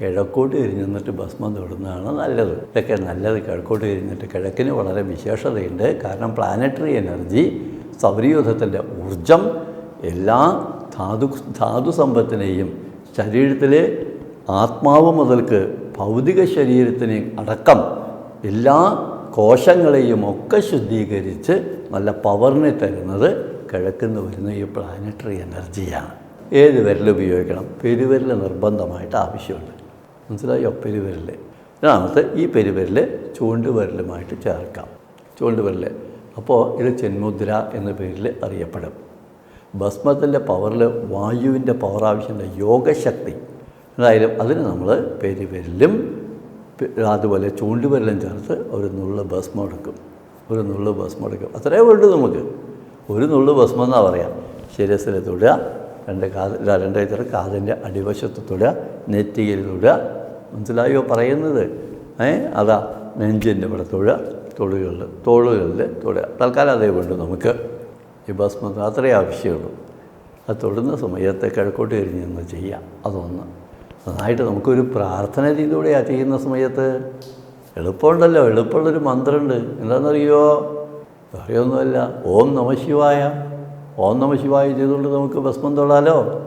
കിഴക്കോട്ട് തിരിഞ്ഞിട്ട് ഭസ്മം തൊടുന്നതാണ് നല്ലത്. ഇതൊക്കെ നല്ലത് കിഴക്കോട്ട് തിരിഞ്ഞിട്ട് കിഴക്കിന് വളരെ വിശേഷതയുണ്ട്. കാരണം പ്ലാനറ്ററി എനർജി സൗരയൂഥത്തിന്റെ ഊർജം എല്ലാ ധാതു ധാതു സമ്പത്തിനെയും ശരീരത്തിലെ ആത്മാവ് മുതൽക്ക് ഭൗതിക ശരീരത്തിനെ അടക്കം എല്ലാ കോശങ്ങളെയും ഒക്കെ ശുദ്ധീകരിച്ച് നല്ല പവറിനെ തരുന്നത് കിഴക്കുന്ന് വരുന്ന ഈ പ്ലാനറ്ററി എനർജിയാണ് ഏത് വിരൽ ഉപയോഗിക്കണം? പെരുവിരൽ നിർബന്ധമായിട്ട് ആവശ്യമുണ്ട്. മനസ്സിലായോ? പെരുവിരൽ രണ്ടാമത്തെ ഈ പെരുവിരൽ ചൂണ്ടുവിരലുമായിട്ട് ചേർക്കാം. ചൂണ്ടുവിരൽ അപ്പോൾ ഇത് ചെന്മുദ്ര എന്ന പേരിൽ അറിയപ്പെടും. ഭസ്മത്തിന്റെ പവറിൽ വായുവിന്റെ പവർ ആവശ്യമുള്ള യോഗശക്തി. എന്തായാലും അതിന് നമ്മൾ പെരുവിരലും അതുപോലെ ചൂണ്ടുവിരലും ചേർത്ത് ഒരു നുള്ള് ഭസ്മം എടുക്കും. ഒരു നുള്ള് ഭസ്മം എടുക്കും. അത്രേ വേണ്ടു നമുക്ക്. ഒരു നുള്ള് ഭസ്മം എന്നാ പറയാം? ശരീരത്തിൽ തൊടുക രണ്ട് കാത് രണ്ട് കാതിന്റെ അടിവശത്ത് തൊടുക നെറ്റിയിൽ തൊടുക മനസ്സിലായോ പറയുന്നത്? ഏ? അതാ നെഞ്ചിന്റെ ഇവിടെ തൊഴ തൊടുകളിൽ തോളുകളിൽ തൊഴ. തൽക്കാലം അതേ വേണ്ടു നമുക്ക്. ഈ ഭസ്മം അത്രേ ആവശ്യമുള്ളൂ. അത് തൊടുന്ന സമയത്ത് കിഴക്കോട്ട് എരിഞ്ഞ് നിന്ന് ചെയ്യാം. അതൊന്ന്. നന്നായിട്ട് നമുക്കൊരു പ്രാർത്ഥന രീതിയിലൂടെയാണ് ചെയ്യുന്ന സമയത്ത്. എളുപ്പമുണ്ടല്ലോ. എളുപ്പമുള്ളൊരു മന്ത്രമുണ്ട്. എന്താണെന്നറിയോ? അറിയൊന്നുമല്ല ഓം നമ ശിവായ. ഓം നമ ശിവായ ചെയ്തുകൊണ്ട് നമുക്ക് ഭസ്മം തൊടാലോ